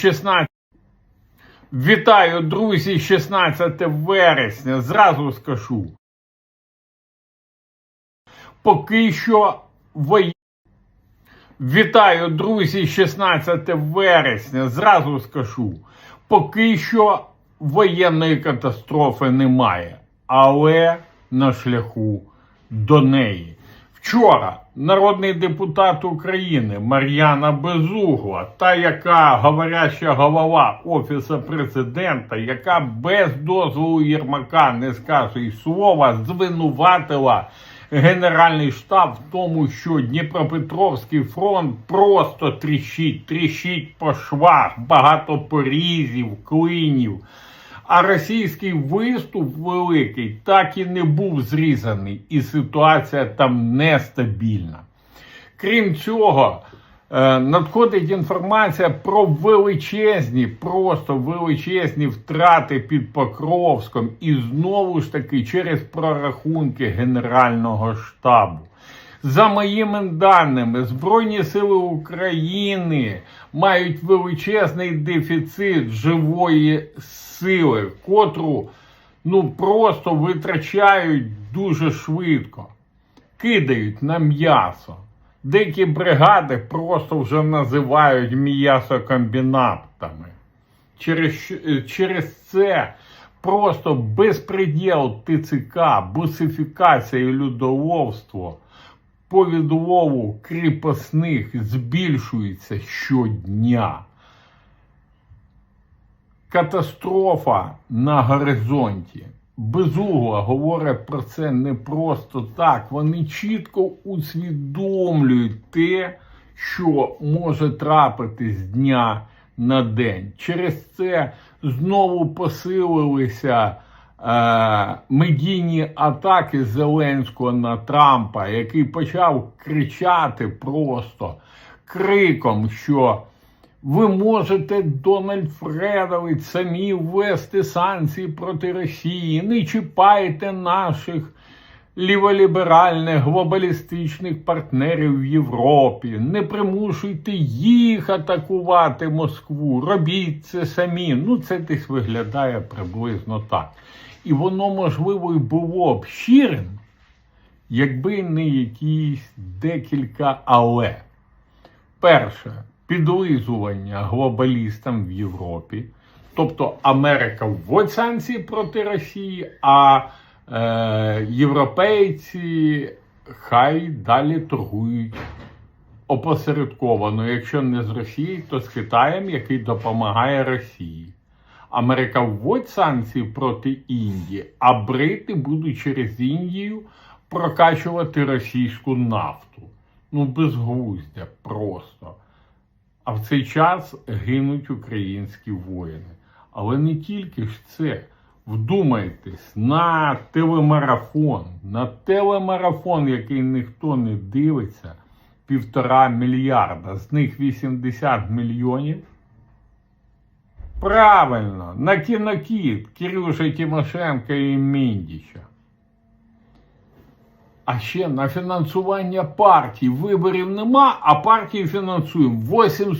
16. Вітаю, друзі, 16 вересня. Зразу скажу. Поки що воє... Вітаю, друзі, 16 вересня. Зразу скажу. Поки що воєнної катастрофи немає, але на шляху до неї. Вчора народний депутат України Мар'яна Безугла, та яка говоряща голова Офісу президента, яка без дозволу Єрмака не скаже й слова, звинуватила Генеральний штаб в тому, що Дніпропетровський фронт просто тріщить, тріщить по швах, багато порізів, клинів. А російський виступ великий так і не був зрізаний, і ситуація там нестабільна. Крім цього, е, надходить інформація про величезні, просто величезні втрати під Покровськом, і знову ж таки через прорахунки Генерального штабу. За моїми даними, Збройні Сили України мають величезний дефіцит живої сили, котру ну просто витрачають дуже швидко, кидають на м'ясо. Деякі бригади просто вже називають м'ясокомбінатами. Через, через це просто безпреділ ТЦК, бусифікація і людоловство по відлову кріпосних збільшується щодня. Катастрофа на горизонті. Безугла говорить про це не просто так. Вони чітко усвідомлюють те, що може трапити з дня на день. Через це знову посилилися медійні атаки Зеленського на Трампа, який почав кричати просто криком, що ви можете, Дональд Фредович, самі ввести санкції проти Росії, не чіпайте наших ліволіберальних глобалістичних партнерів в Європі, не примушуйте їх атакувати Москву, робіть це самі. Ну, це десь виглядає приблизно так. І воно, можливо, і було б щирим, якби не якісь декілька але. Перше, підлизування глобалістам в Європі. Тобто Америка вводить санкції проти Росії, а е, європейці хай далі торгують опосередковано. Якщо не з Росією, то з Китаєм, який допомагає Росії. Америка вводить санкції проти Індії, а брити будуть через Індію прокачувати російську нафту. Ну, безглуздя просто. А в цей час гинуть українські воїни. Але не тільки ж це. Вдумайтесь на телемарафон, на телемарафон, який ніхто не дивиться, півтора мільярда, з них 80 мільйонів. Правильно, на кінокіт Кирюша Тимошенка і Міндіча. А ще на фінансування партій. Виборів нема, а партії фінансуємо 800